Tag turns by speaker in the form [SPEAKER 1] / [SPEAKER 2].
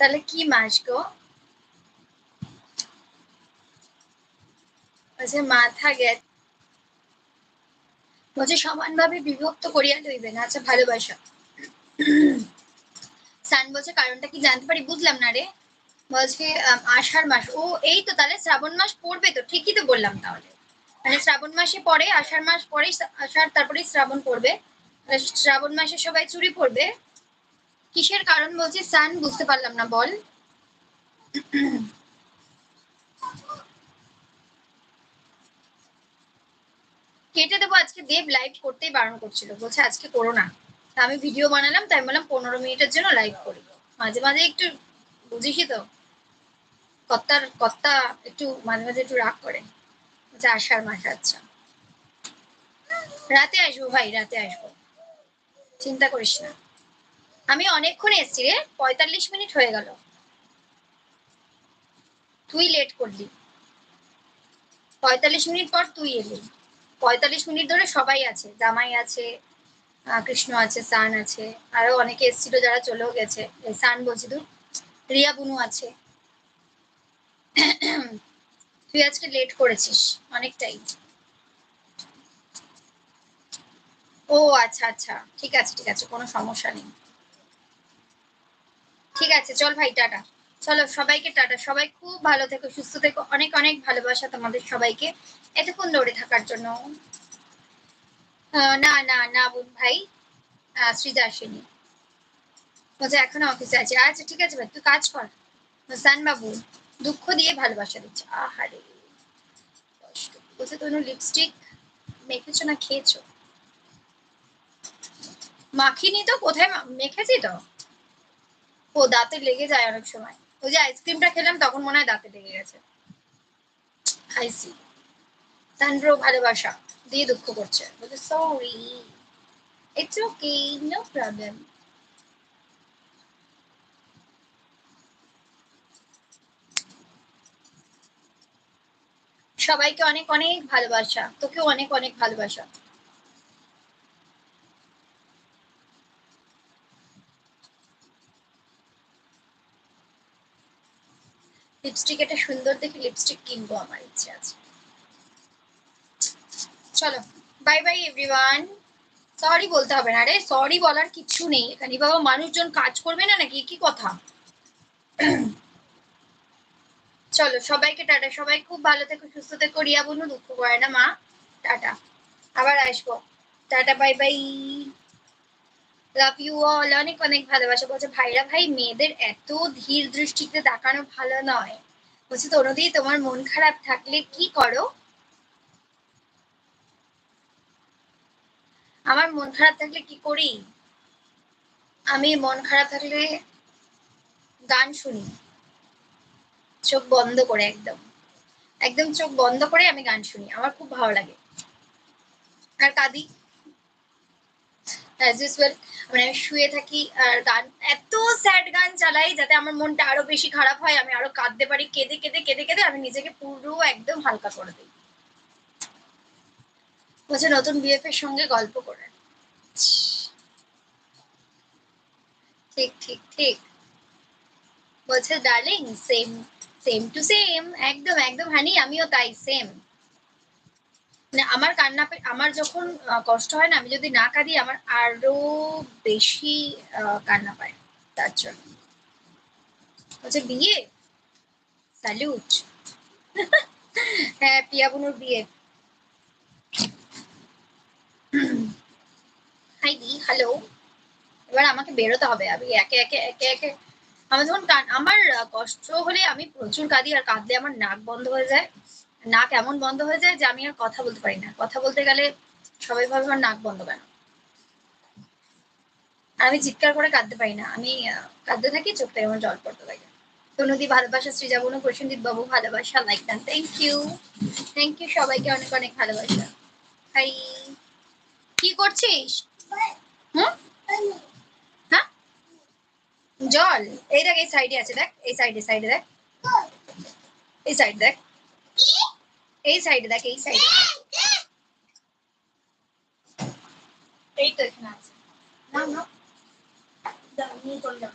[SPEAKER 1] তাহলে কি মাস গো? বলছে, মাথা গেছে। বলছে, সমানভাবে বিভক্ত করিয়া লইবেন আচ্ছা ভালোবাসা। সান বলছে, কারণটা কি জানতে পারি? বুঝলাম না রে। বলছে আষাঢ় মাস। ও, এই তো তাহলে শ্রাবণ মাস পড়বে তো, ঠিকই তো বললাম তাহলে। মানে শ্রাবণ মাসে পরে আষাঢ় মাস পরে আষাঢ় তারপরে শ্রাবণ পড়বে। শ্রাবণ মাসে সবাই চুরি পড়বে। কিসের কারণ বলছি? সান, বুঝতে পারলাম না, বল। কেটে দেবো আজকে, দেব লাইভ করতেই বারণ করছিল। বলছে, আজকে করো না। আমি ভিডিও বানালাম, তাই বললাম, পনেরো মিনিটের জন্য লাইভ করি। মাঝে মাঝে একটু, বুঝিসই তো, কর্তার, কর্তা একটু মাঝে মাঝে একটু রাগ করে। যে আষাঢ় মাস আচ্ছা। রাতে আসব ভাই, রাতে আসব। চিন্তা করিস না। আমি অনেকক্ষণ এসছি রে, পঁয়তাল্লিশ মিনিট হয়ে গেল। তুই লেট করলি। পঁয়তাল্লিশ মিনিট পর তুই এলি। পঁয়তাল্লিশ মিনিট ধরে সবাই আছে, জামাই আছে কৃষ্ণ আছে, সান আছে, আরও অনেকে এসেছিল যারা চলেও গেছে। সান বলছি তুই রিয়া বুনু আছে। তুই আজকে লেট করেছিস, অনেকটাই। ও আচ্ছা আচ্ছা ঠিক আছে ঠিক আছে, কোনো সমস্যা নেই। ঠিক আছে, চল ভাই, টাটা। চলো, সবাইকে টাটা। সবাই খুব ভালো থেকো, সুস্থ থেকো। অনেক অনেক ভালোবাসা তোমাদের সবাইকে। এতক্ষণ দৌড়ে থাকার জন্য। না না না, বোন ভাই। সৃজা আসেনি। বলছে এখনও অফিসে আছে। আচ্ছা ঠিক আছে ভাই, তুই কাজ কর। সান বাবু দুঃখ দিয়ে ভালোবাসা দিচ্ছে। আহারে বলছে তুমি লিপস্টিক মেখেছো না খেয়েছো? মাখিনি তো, কোথায় মেখেছি তো? ও দাঁতে লেগে যায় অনেক সময়। ওই যে আইসক্রিমটা খেলাম, তখন মনে হয় দাঁতে লেগে গেছে। আইসি সানব্রো ভালোবাসা, দিয়ে দুঃখ করছে। বলছে sorry it's okay no problem সবাইকে অনেক অনেক ভালোবাসা, তোকেও অনেক অনেক ভালোবাসা। লিপস্টিক এটা সুন্দর দেখে লিপস্টিক কিনবো আমার ইচ্ছে আছে। চলো বাই বাই এভরিওয়ান সরি বলতে হবে না রে সরি বলার কিছু নেই। এখানে বাবা মানুষজন কাজ করবে না নাকি? কি কথা? চলো, সবাইকে টাটা। সবাই খুব ভালো থেকো, সুস্থ থেকো। রিয়া বনু দুঃখ করে না মা। টাটা। আবার আসব। Tata bye bye love you all অনেক অনেক ভালোবাসা। বলছে, ভাইরা ভাই, মেয়েদের এত ধীর দৃষ্টিতে ভালো নয়। বলছে তোমার মন খারাপ থাকলে কি করো? আমার মন খারাপ থাকলে কি করি? আমি মন খারাপ থাকলে গান শুনি। চোখ বন্ধ করে একদম। একদম চোখ বন্ধ করে আমি গান শুনি। আমার খুব ভালো লাগে। আর কাঁদি। অ্যাজ ইউজুয়াল মানে আমি শুয়ে থাকি আর গান, এত স্যাড গান চালাই যাতে আমার মনটা আরও বেশি খারাপ হয়, আমি আরও কাঁদতে পারি, কেঁদে কেঁদে কেঁদে কেঁদে আমি নিজেকে পুরো একদম হালকা করে দিই। বলছে, নতুন বিএফ এর সঙ্গে গল্প করে। ঠিক ঠিক ঠিক। বলছে darling same same too same একদম একদম হানি আমিও তাই সেম মানে আমার কান্না আমার যখন কষ্ট হয় না, আমি যদি না কাঁদি, আমার আরও বেশি কান্না পায় তার জন্য। বলছে, বিয়ে? স্যালুট হ্যাঁ পিয়া বিয়ে। হাই দি, হ্যালো। এবার আমাকে বেরোতে হবে, আমি একে একে একে একে। আমার যখন আমার কষ্ট হলে আমি প্রচুর কাঁদি, আর কাঁদলে আমার নাক বন্ধ হয়ে যায়। নাক এমন বন্ধ হয়ে যায় যে আমি আর কথা বলতে পারি না। কথা বলতে গেলে সবাই ভাবে আমার নাক বন্ধ কেন? আর আমি চিৎকার করে কাঁদতে পারি না। আমি কাঁদতে থাকি চোখ থেকে আমার জল পড়তে থাকে। তো ভালোবাসা শ্রীজা বনু প্রসেনজিৎ বাবু, ভালোবাসা like done thank you thank you সবাইকে অনেক অনেক ভালোবাসা। হাই, কি করছিস? হুম? হ্যাঁ? জল। এই দেখ, এই সাইডে আছে, দেখ। এই সাইডে সাইডে দেখ। এই সাইড দেখ। এই সাইডে দেখ এই সাইডে এই তো এখানে আছে না না নিয়ে চলে যাও